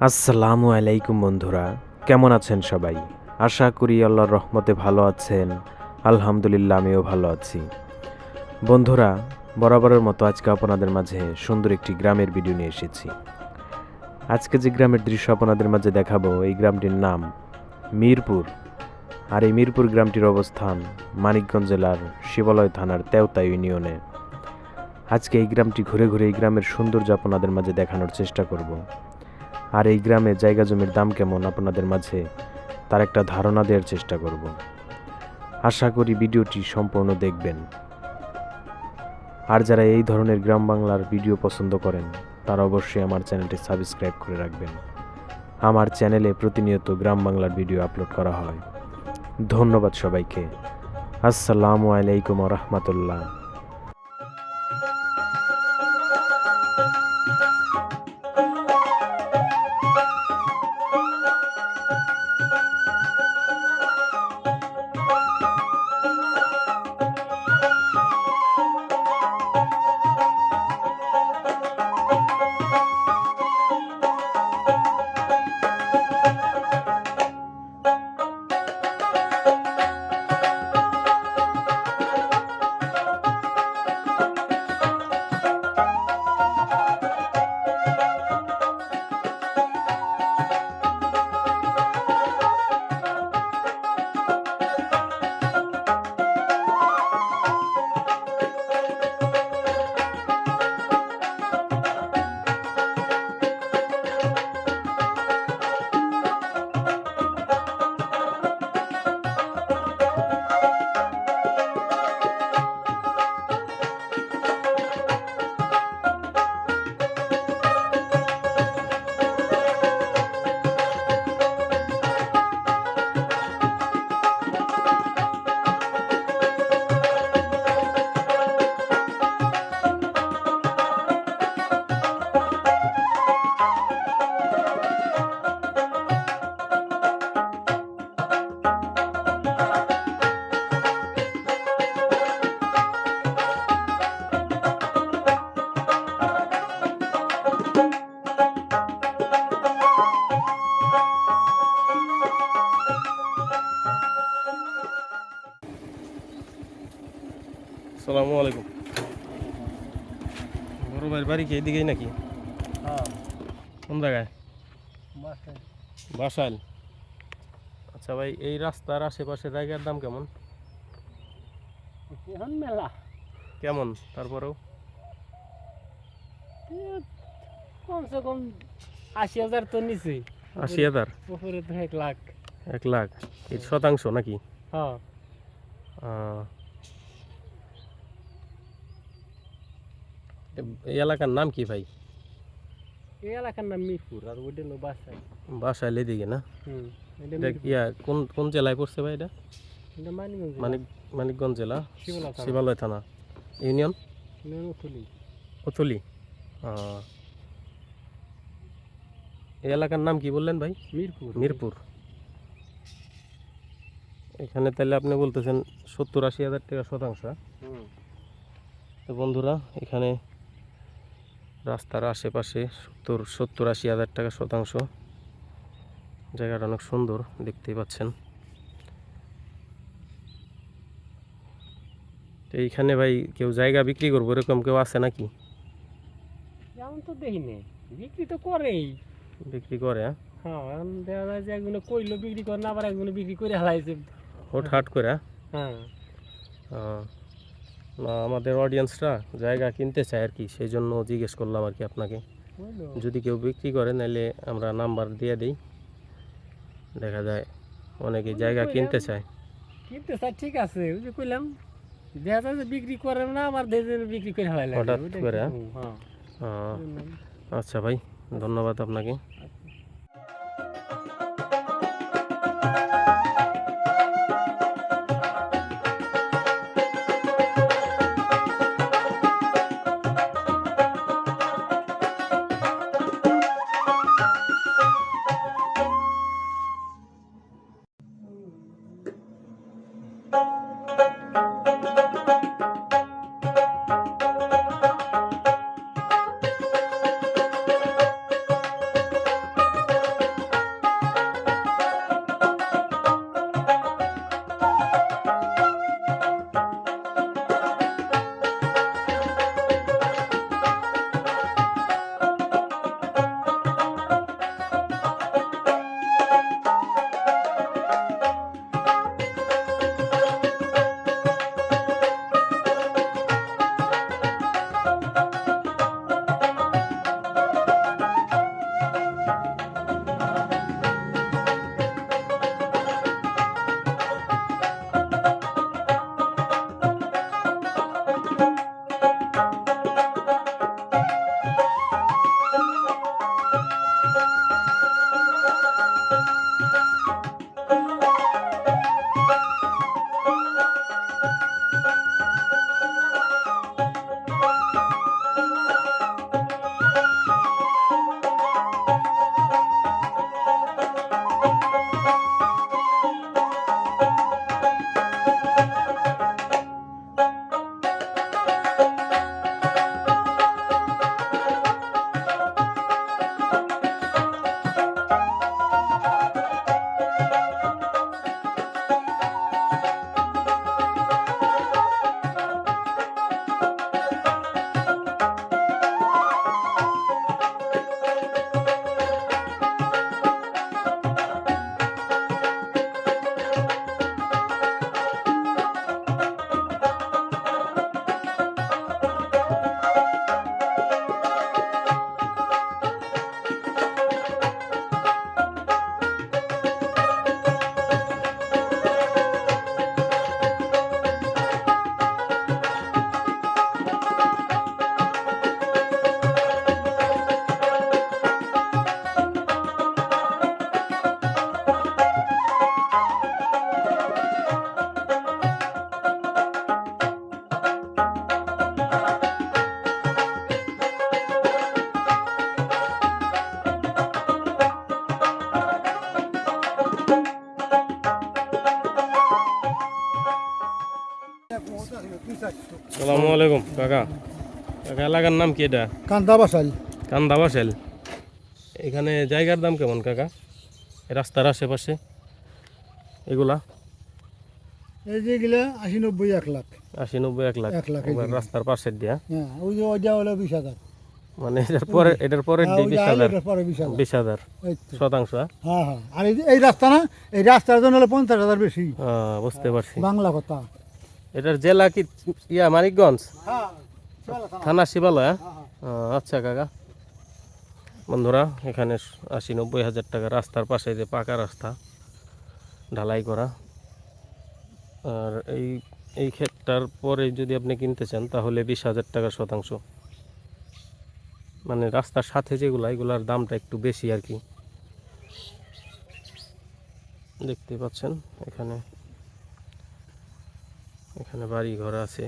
আসসালামু আলাইকুম বন্ধুরা, কেমন আছেন সবাই? আশা করি আল্লাহর রহমতে ভালো আছেন, আলহামদুলিল্লাহ আমিও ভালো আছি। বন্ধুরা, বরাবরের মতো আজকে আপনাদের মাঝে সুন্দর একটি গ্রামের ভিডিও নিয়ে এসেছি। আজকে যে গ্রামের দৃশ্য আপনাদের মাঝে দেখাবো, এই গ্রামটির নাম মিরপুর। আর এই মিরপুর গ্রামটির অবস্থান মানিকগঞ্জ জেলার শিবালয় থানার তেওতা ইউনিয়নে। আজকে এই গ্রামটি ঘুরে ঘুরে এই গ্রামের সৌন্দর্য আপনাদের মাঝে দেখানোর চেষ্টা করব। আর এই গ্রামে জায়গা জমির দাম কেমন আপনাদের মাঝে? তার একটা ধারণা দেওয়ার চেষ্টা করব। আশা করি ভিডিওটি সম্পূর্ণ দেখবেন। আর যারা এই ধরনের গ্রাম বাংলার ভিডিও পছন্দ করেন, তারা অবশ্যই আমার চ্যানেলটি সাবস্ক্রাইব করে রাখবেন। আমার চ্যানেলে প্রতিনিয়ত গ্রাম বাংলার ভিডিও আপলোড করা হয়। ধন্যবাদ সবাইকে। আসসালামু আলাইকুম রহমতুল্লাহ। সালামু আলাইকুম। বড় ভাইয়ের বাড়ি কি এদিকেই নাকি? কোন জায়গায়? বাসাইল। আচ্ছা ভাই এই রাস্তার আশেপাশে জায়গার দাম কেমন? মেলা। কেমন তারপরেও? কমসে কম আশি হাজার তো নিচে। আশি হাজার? উপরে তো এক লাখ। এক লাখ। শতাংশ নাকি? হ্যাঁ। এই এলাকার নাম কি ভাই? এই এলাকার নাম মিরপুর আর ওইটা হলো বাসায়। বাসাইল এদিকে না? হুম এটা এটা ইয়া কোন কোন জেলায় পড়ছে ভাই এটা? এটা মানিকগঞ্জ মানিক মানিকগঞ্জ জেলা? শিবালয় থানা। শিবালয় থানা। ইউনিয়ন? ওতলি এই এলাকার নাম কি বললেন ভাই? মিরপুর। মিরপুর। এখানে তাহলে আপনি বলতেছেন সত্তর আশি হাজার টাকা শতাংশ? হুম। তো বন্ধুরা এখানে রাস্তার আশেপাশে সত্তর সত্তর আশি হাজার টাকা শতাংশ। জায়গাটা অনেক সুন্দর দেখতেই পাচ্ছেন। তো এইখানে ভাই কেউ জায়গা বিক্রি করব এরকম কেউ আছে নাকি? এমন তো দেখি নেই। বিক্রি তো করেই। বিক্রি করে হ্যাঁ? হ্যাঁ দেখা যায় যে একজনে কইলো বিক্রি করে না আবার একজনে বিক্রি করে হালাইছে হোট হাট করে হ্যাঁ? হ্যাঁ। আমাদের অডিয়েন্সরা জায়গা কিনতে চায় আর কি সেই জন্য জিজ্ঞেস করলাম আর কি আপনাকে। যদি কেউ বিক্রি করে নাহলে আমরা নাম্বার দিয়ে দিই। দেখা যায় অনেকে জায়গা কিনতে চায়। কিনতে স্যার ঠিক আছে ওই যে কইলাম দেখা যায় যে বিক্রি করে না আমার দেশে বিক্রি করে হঠাৎ করে, হ্যাঁ? হ্যাঁ। আচ্ছা ভাই ধন্যবাদ আপনাকে। সালামু আলাইকুম কাকা। কাকা এলাকার নাম কি এটা? কান্দা বাসাল কান্দা বাসেল এখানে জায়গার দাম কেমন কাকা? রাস্তার আশেপাশে? এগুলা? এই যে আশি নব্বই এক লাখ। আশি নব্বই এক লাখ। এক লাখ, এই একবার যে। রাস্তার পাশের দিয়া? হ্যাঁ ওই যে ওইটা হলো বিশ হাজার। মানে এটার পরে এটার পরের হ্যাঁ, বিশ হাজার। বিশ হাজার। শতাংশ হ্যাঁ? আর এই এই রাস্তা না এই রাস্তার জন্য হলো পঞ্চাশ হাজার বেশি। হ্যাঁ, বুঝতে পারছি। বাংলা কথা। এটার জেলা কি ইয়া মানিকগঞ্জ? হ্যাঁ থানা। শিবালয় হ্যাঁ? আচ্ছা কাকা। বন্ধুরা এখানে আশি নব্বই হাজার টাকা রাস্তার পাশে যে পাকা রাস্তা ঢালাই করা। আর এই এই ক্ষেতটার পরে যদি আপনি কিনতে চান তাহলে বিশ হাজার টাকা শতাংশ। মানে রাস্তার সাথে যেগুলো এগুলার দামটা একটু বেশি আর কি। দেখতে পাচ্ছেন এখানে এখানে বাড়ি ঘর আছে।